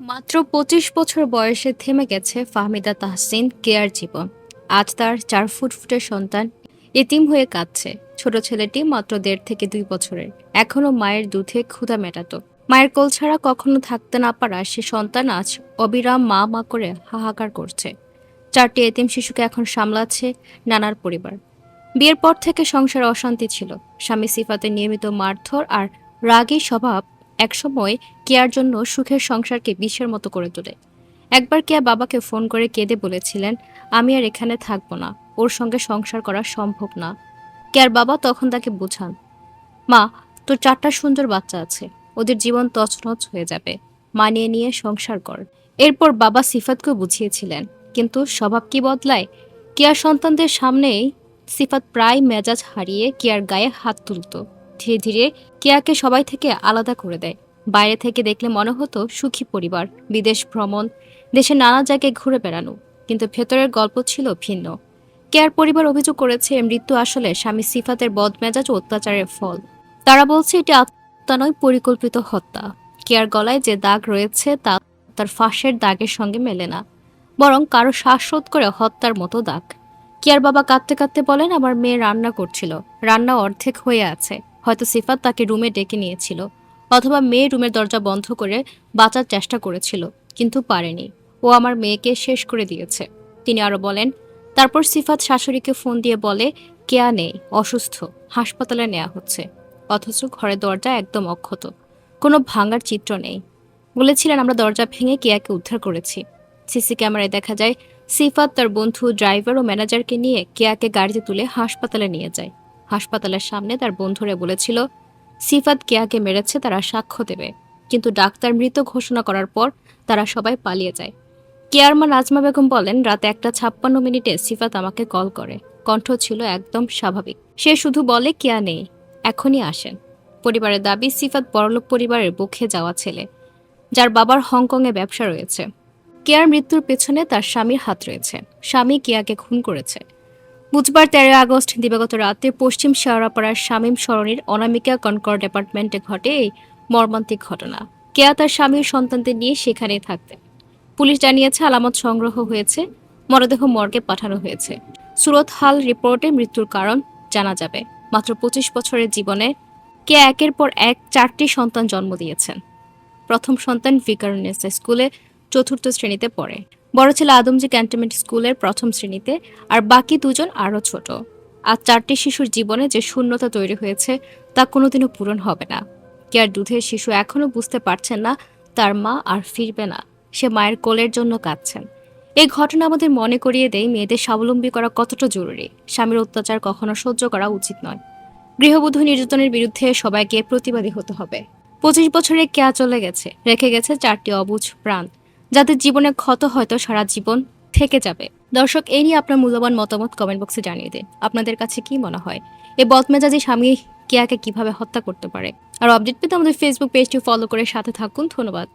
মাত্র পঁচিশ বছর বয়সে থেমে গেছে ফাহমিদা তাহসিন কেয়ার জীবন। আজ তার চার ফুট ফুটের সন্তান এতিম হয়ে কাঁদছে। ছোট ছেলেটি মাত্র দেড় থেকে দুই বছরের। এখনও মায়ের দুধে ক্ষুধা মেটাতো। মায়ের কোল ছাড়া কখনো থাকতে না পারা সে সন্তান আজ অবিরাম মা মা করে হাহাকার করছে। চারটি এতিম শিশুকে এখন সামলাচ্ছে নানার পরিবার। বিয়ের পর থেকে সংসারে অশান্তি ছিল। স্বামী সিফাতে নিয়মিত মারধর আর রাগী স্বভাব একসময় কেয়ার জন্য সুখের সংসারকে বিষের মতো করে তোলে। একবার কেয়া বাবাকে ফোন করে কেঁদে বলেছিলেন, আমি আর এখানে থাকব না, ওর সঙ্গে সংসার করা সম্ভব না। কেয়ার বাবা তখন তাকে বোঝান, মা, তোর চারটা সুন্দর বাচ্চা আছে, ওদের জীবন তছনছ হয়ে যাবে, মানিয়ে নিয়ে সংসার কর। এরপর বাবা সিফাতকে বুঝিয়েছিলেন, কিন্তু স্বভাব কি বদলায়? কেয়ার সন্তানদের সামনেই সিফাত প্রায় মেজাজ হারিয়ে কেয়ার গায়ে হাত তুলত। ধীরে ধীরে কেয়াকে সবাই থেকে আলাদা করে দেয়। বাইরে থেকে দেখলে মনে হতো সুখী পরিবার, বিদেশ ভ্রমণ দেশে নানা জায়গায় ঘুরে বেড়ানো, কিন্তু ভেতরের গল্প ছিল ভিন্ন। কেয়ার পরিবার অভিযোগ করেছে, মৃত্যু আসলে স্বামী সিফাতের বদমেজাজ অত্যাচারের ফল। তারা বলছে, এটি আত্মা নয় পরিকল্পিত হত্যা। কেয়ার গলায় যে দাগ রয়েছে, তা তার ফাঁসের দাগের সঙ্গে মেলে না, বরং কারও শ্বাসরোধ করে হত্যার মতো দাগ। কেয়ার বাবা কাঁদতে কাঁদতে বলেন, আমার মেয়ে রান্না করছিল। রান্না অর্ধেক হয়ে আছে। হয়তো সিফাত তাকে রুমে ডেকে নিয়েছিল, অথবা মেয়ে রুমের দরজা বন্ধ করে বাঁচার চেষ্টা করেছিল, কিন্তু পারেনি। ও আমার মেয়েকে শেষ করে দিয়েছে। তিনি আরও বলেন, তারপর সিফাত শাশুড়িকে ফোন দিয়ে বলে, কেয়া নেই, অসুস্থ, হাসপাতালে নেওয়া হচ্ছে। অথচ ঘরের দরজা একদম অক্ষত, কোনো ভাঙার চিত্র নেই। বলেছিলেন, আমরা দরজা ভেঙে কেয়াকে উদ্ধার করেছি। সিসি ক্যামেরায় দেখা যায়, সিফাত তার বন্ধু, ড্রাইভার ও ম্যানেজারকে নিয়ে কেয়াকে গাড়িতে তুলে হাসপাতালে নিয়ে যায়। হাসপাতালের সামনে তার বন্ধুরা বলেছিল, সিফাত কেয়াকে মেরেছে তারা সাক্ষ্য দেবে। কিন্তু ডাক্তার মৃত ঘোষণা করার পর তারা সবাই পালিয়ে যায়। কেয়ার মা নাজমা বেগম বলেন, রাত একটা ছাপ্পান্ন মিনিটে সিফাত আমাকে কল করে। কণ্ঠ ছিল একদম স্বাভাবিক। সে শুধু বলে, কেয়া নেই, এখনই আসেন। পরিবারের দাবি, সিফাত বড়লোক পরিবারের বুকে যাওয়া ছেলে, যার বাবার হংকংয়ে ব্যবসা রয়েছে। কেয়ার মৃত্যুর পেছনে তার স্বামীর হাত রয়েছে। স্বামী কেয়াকে খুন করেছে। বুধবার তেরোই আগস্ট দিবাগত রাতে পশ্চিম শেওড়াপাড়ার শামীম সরণির অনামিকা কনকর ডিপার্টমেন্টে ঘটে এই মর্মান্তিক ঘটনা। কেয়া তার স্বামীর সন্তানদের নিয়ে সেখানে থাকতেন। পুলিশ জানিয়েছে আলামত সংগ্রহ হয়েছে, মরদেহ মর্গে পাঠানো হয়েছে। সুরত হাল রিপোর্টে মৃত্যুর কারণ জানা যাবে। মাত্র পঁচিশ বছরের জীবনে কে একের পর এক চারটি সন্তান জন্ম দিয়েছেন। প্রথম সন্তান ভিকারনেসা স্কুলে চতুর্থ শ্রেণীতে পড়ে। বড় ছেলে আদমজি ক্যান্টনমেন্ট স্কুলের প্রথম শ্রেণীতে, আর বাকি দুজন আরও ছোট। আর চারটি শিশুর জীবনে যে শূন্যতা তৈরি হয়েছে, তা কোনোদিনও পূরণ হবে না। কেয়ার দুধের শিশু এখনও বুঝতে পারছেন না, তার মা আর ফিরবে না। সে মায়ের কোলের জন্য কাঁদছেন। এই ঘটনা আমাদের মনে করিয়ে দেয় মেয়েদের স্বাবলম্বী করা কতটা জরুরি। স্বামীর অত্যাচার কখনো সহ্য করা উচিত নয়। গৃহবধূ নির্যাতনের বিরুদ্ধে সবাইকে প্রতিবাদী হতে হবে। পঁচিশ বছরে কেয়া চলে গেছে? রেখে গেছে চারটি অবুঝ প্রাণ। যাদের জীবনে ক্ষত হয়তো সারা জীবন থেকে যাবে। দর্শক এই নিয়ে আপনার মূল্যবান মতামত কমেন্ট বক্সে জানিয়ে দিন। আপনাদের কাছে কি মনে হয়? এই বদমেজাজি স্বামী কেয়াকে কীভাবে হত্যা করতে পারে? আর আপডেট পেতে আমাদের ফেসবুক পেজটি ফলো করে সাথে থাকুন। ধন্যবাদ।